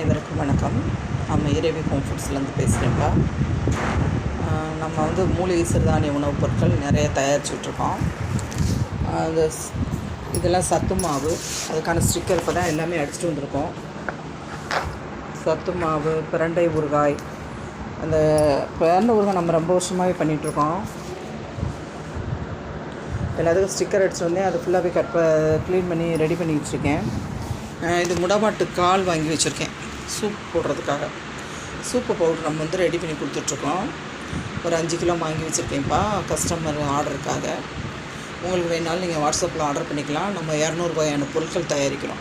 அனைவருக்கும் வணக்கம். நம்ம இறைவி ஹோம் ஃபுட்ஸ்லேருந்து பேசுகிறேன்ப்பா நம்ம வந்து மூலிகை சிறுதானிய உணவுப் பொருட்கள் நிறைய தயாரிச்சுட்ருக்கோம். அது இதெல்லாம் சத்து மாவு. அதுக்கான ஸ்டிக்கர் இப்போ தான் எல்லாமே அடிச்சுட்டு வந்திருக்கோம். சத்து மாவு பிரண்டை ஊறுகாய் அந்த பிரண்டை ஊறுகாய் நம்ம ரொம்ப வருஷமாகவே பண்ணிகிட்ருக்கோம் எல்லாத்துக்கும் ஸ்டிக்கர் அடிச்சு வந்தேன். அது ஃபுல்லாகவே கட் க்ளீன் பண்ணி ரெடி பண்ணி வச்சுருக்கேன். இது முடமாட்டு கால் வாங்கி வச்சுருக்கேன். சூப் போடுறதுக்காக. சூப்பு பவுடர் நம்ம வந்து ரெடி பண்ணி கொடுத்துட்ருக்கோம். ஒரு அஞ்சு கிலோ வாங்கி வச்சுருக்கேன்ப்பா கஸ்டமர் ஆர்டருக்காக உங்களுக்கு வேணாலும் நீங்கள் வாட்ஸ்அப்பில் ஆர்டர் பண்ணிக்கலாம். நம்ம இரநூறுபாயான பொருட்கள் தயாரிக்கிறோம்.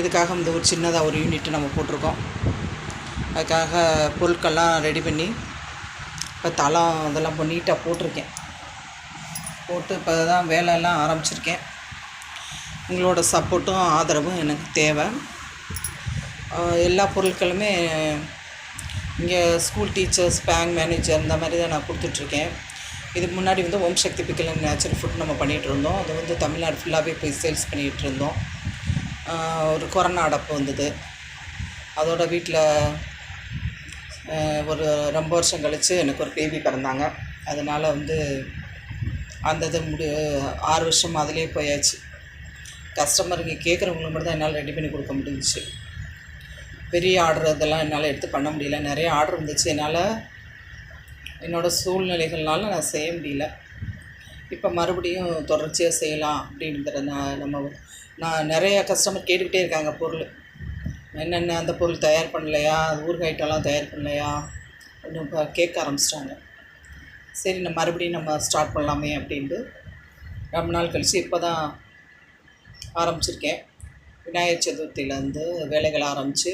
இதுக்காக வந்து ஒரு சின்னதாக ஒரு யூனிட் நம்ம போட்டிருக்கோம். அதுக்காக பொருட்கள்லாம் ரெடி பண்ணி இப்போ தளம் அதெல்லாம் இப்போ நீட்டாக போட்டிருக்கேன். போட்டு இப்போ தான் வேலையெல்லாம் ஆரம்பிச்சிருக்கேன். உங்களோட சப்போர்ட்டும் ஆதரவும் எனக்கு தேவை. எல்லா பொருட்களுமே இங்கே ஸ்கூல் டீச்சர்ஸ் பேங்க் மேனேஜர் இந்த மாதிரி தான் நான் கொடுத்துட்ருக்கேன். இதுக்கு முன்னாடி வந்து Om Sakthi pickle and natural food நம்ம பண்ணிகிட்டு இருந்தோம். அது வந்து தமிழ்நாடு ஃபுல்லாகவே போய் சேல்ஸ் பண்ணிகிட்டு இருந்தோம். ஒரு கொரோனா அடப்பு வந்தது. அதோட வீட்டில் ஒரு ரொம்ப வருஷம் கழித்து எனக்கு ஒரு பேபி பிறந்தாங்க. அதனால் வந்து அந்த இது முடி ஆறு வருஷம் அதிலே போயாச்சு. கஸ்டமருங்க கேட்குறவங்களுக்கு மட்டும் தான் என்னால் ரெடி பண்ணி கொடுக்க முடிஞ்சிச்சு. பெரிய ஆர்டர் இதெல்லாம் என்னால் எடுத்து பண்ண முடியல. நிறைய ஆர்டர் வந்துச்சு. என்னால் என்னோடய சூழ்நிலைகள்னால நான் செய்ய முடியல. இப்போ மறுபடியும் தொடர்ச்சியாக செய்யலாம் அப்படின்றத நான் நம்ம நான் நிறைய கஸ்டமர் கேட்டுக்கிட்டே இருக்காங்க பொருள். என்னென்ன அந்த பொருள் தயார் பண்ணலையா? ஊறுகாய் ஐட்டம்லாம் தயார் பண்ணலையா? அப்படின்னு இப்போ கேட்க ஆரம்பிச்சிட்டாங்க. சரி நம்ம மறுபடியும் நம்ம ஸ்டார்ட் பண்ணலாமே அப்படின்ட்டு ரொம்ப நாள் கழித்து இப்போ தான் ஆரம்பிச்சிருக்கேன். விநாயகர் சதுர்த்தியிலேருந்து வேலைகள் ஆரம்பித்து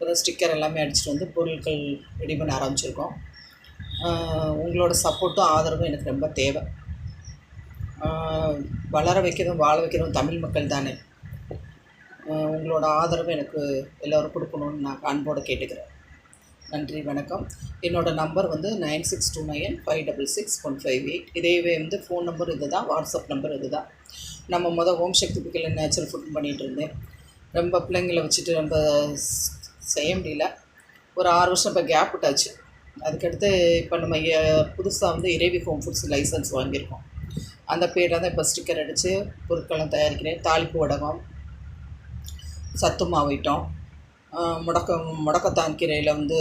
இப்போ ஸ்டிக்கர் எல்லாமே அடிச்சுட்டு வந்து பொருட்கள் ரெடி பண்ண ஆரம்பிச்சிருக்கோம். உங்களோட சப்போர்ட்டும் ஆதரவும் எனக்கு ரொம்ப தேவை. வளர வைக்கிறதும் வாழ வைக்கிறதும் தமிழ் மக்கள் தானே. உங்களோட ஆதரவு எனக்கு எல்லோரும் கொடுக்கணும்னு நான் அன்போடு கேட்டுக்கிறேன். நன்றி வணக்கம். என்னோடய நம்பர் வந்து nine six two nine five double six one five eight இதேவே வந்து ஃபோன் நம்பர் இது தான் வாட்ஸ்அப் நம்பர் இது தான் நம்ம மொதல் home Sakthi pickle natural food பண்ணிகிட்டு இருந்தேன். ரொம்ப பிள்ளைங்களை வச்சுட்டு ரொம்ப செய்ய முடியல. ஒரு ஆறு வருஷம் இப்போ கேப் விட்டாச்சு அதுக்கடுத்து இப்போ நம்ம புதுசாக வந்து இறைவி ஹோம் ஃபுட்ஸ் லைசன்ஸ் வாங்கியிருக்கோம். அந்த பேரில் தான் இப்போ ஸ்டிக்கர் அடித்து பொருட்களும் தயாரிக்கிறேன். தாளிப்பு வடகம் சத்து மாவு ஐட்டம் முடக்க முடக்கத்தான் கீரையில் வந்து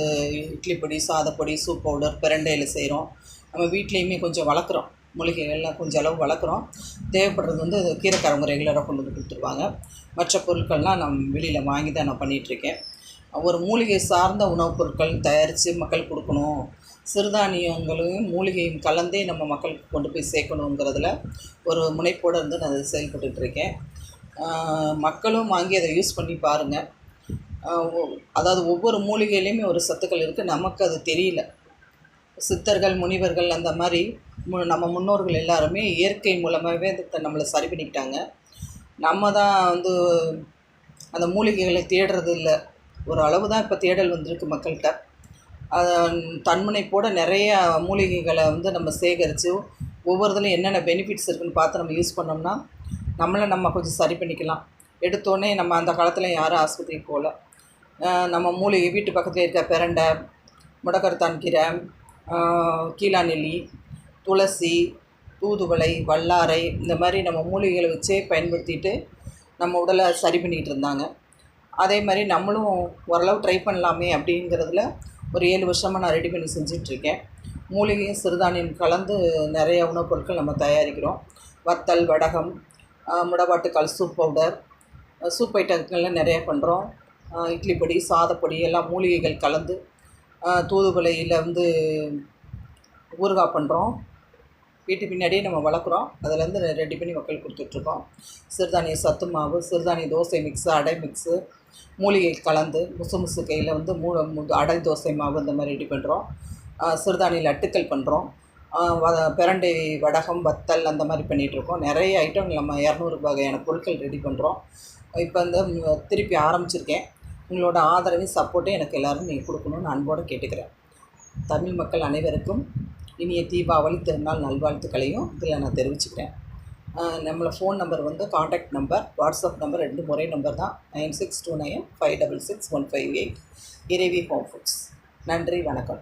இட்லி பொடி சாதப்பொடி சூப் பவுடர் பிரண்டையில் செய்கிறோம் நம்ம வீட்லேயுமே கொஞ்சம் வளர்க்குறோம். மூலிகைகள்லாம் கொஞ்சம் அளவு வளர்க்குறோம். தேவைப்படுறது வந்து கீரைக்காரங்க ரெகுலராக கொண்டு வந்து கொடுத்துருவாங்க. மற்ற பொருட்கள்லாம் நான் வெளியில் வாங்கி தான் நான் பண்ணிகிட்ருக்கேன் ஒரு மூலிகை சார்ந்த உணவுப் பொருட்கள் தயாரித்து மக்கள் கொடுக்கணும். சிறுதானியங்களையும் மூலிகையும் கலந்தே நம்ம மக்களுக்கு கொண்டு போய் சேர்க்கணுங்கிறதுல ஒரு முனைப்போடு இருந்து நான் அதை செயல்பட்டுருக்கேன் இருக்கேன். மக்களும் வாங்கி அதை யூஸ் பண்ணி பாருங்கள் அதாவது ஒவ்வொரு மூலிகையிலையுமே ஒரு சத்துக்கள் இருக்குது நமக்கு அது தெரியல. சித்தர்கள் முனிவர்கள் அந்த மாதிரி மு- நம்ம முன்னோர்கள் எல்லாருமே இயற்கை மூலமாகவே நம்மளை சரி பண்ணிக்கிட்டாங்க. நம்ம தான் வந்து அந்த மூலிகைகளை தேடுறது இல்லை. ஒரு அளவு தான் இப்போ தேடல் வந்திருக்கு மக்கள்கிட்ட. அதை தன்முனைப்போட நிறைய மூலிகைகளை வந்து நம்ம சேகரித்து ஒவ்வொருதுலையும் என்னென்ன பெனிஃபிட்ஸ் இருக்குன்னு பார்த்து நம்ம யூஸ் பண்ணோம்னா நம்மளை நம்ம கொஞ்சம் சரி பண்ணிக்கலாம். எடுத்தோடனே நம்ம அந்த காலத்தில் யாரும் ஆஸ்பத்திரிக்கு போகல. நம்ம மூலிகை வீட்டு பக்கத்தில் இருக்க பெரண்டை முடக்கருத்தான் கீரை கீழாநெல்லி துளசி தூதுவளை வல்லாரை இந்த மாதிரி நம்ம மூலிகைகளை வச்சே பயன்படுத்திட்டு நம்ம உடலை சரி பண்ணிகிட்டு இருந்தாங்க. அதே மாதிரி நம்மளும் ஓரளவு ட்ரை பண்ணலாமே அப்படிங்கிறதுல ஒரு ஏழு வருஷமாக நான் ரெடி பண்ணி செஞ்சிட்ருக்கேன். மூலிகையும் சிறுதானியம் கலந்து நிறைய உணவுப் பொருட்கள் நம்ம தயாரிக்கிறோம். வத்தல் வடகம் முடவாட்டுக்கால் சூப் பவுடர் சூப் ஐட்டங்கள்லாம் நிறையா பண்ணுறோம் இட்லி பொடி சாதப்பொடி எல்லாம் மூலிகைகள் கலந்து ஆஹ் தூதுவளையில் வந்து ஊறுகாய் பண்ணுறோம் வீட்டு பின்னாடியே நம்ம வளர்க்குறோம். அதுலேருந்து ரெடி பண்ணி மக்கள் கொடுத்துட்ருக்கோம். சிறுதானிய சத்து மாவு சிறுதானிய தோசை மிக்ஸு அடை மிக்ஸு மூலிகை கலந்து முசு முசு கையில் வந்து மூ அடை தோசை மாவு இந்த மாதிரி ரெடி பண்ணுறோம் சிறுதானிய லட்டுக்கள் பண்ணுறோம் பிரண்டை வடகம் வத்தல் அந்த மாதிரி பண்ணிகிட்ருக்கோம் நிறைய ஐட்டம் நம்ம இரநூறு வகையான பொருட்கள் ரெடி பண்ணுறோம் இப்போ வந்து திருப்பி ஆரம்பிச்சிருக்கேன். உங்களோட ஆதரவையும் சப்போர்ட்டையும் எனக்கு எல்லோரும் நீங்கள் கொடுக்கணும்னு அன்போடு கேட்டுக்கிறேன். தமிழ் மக்கள் அனைவருக்கும் இனிய தீபாவளி திருநாள் நல்வாழ்த்துக்களையும் இதில் நான் தெரிவிச்சுக்கிறேன். நம்மளை ஃபோன் நம்பர் வந்து காண்டாக்ட் நம்பர் வாட்ஸ்அப் நம்பர் ரெண்டு முறை நம்பர் தான். Nine six two nine five double six one five eight Ravi home foods நன்றி வணக்கம்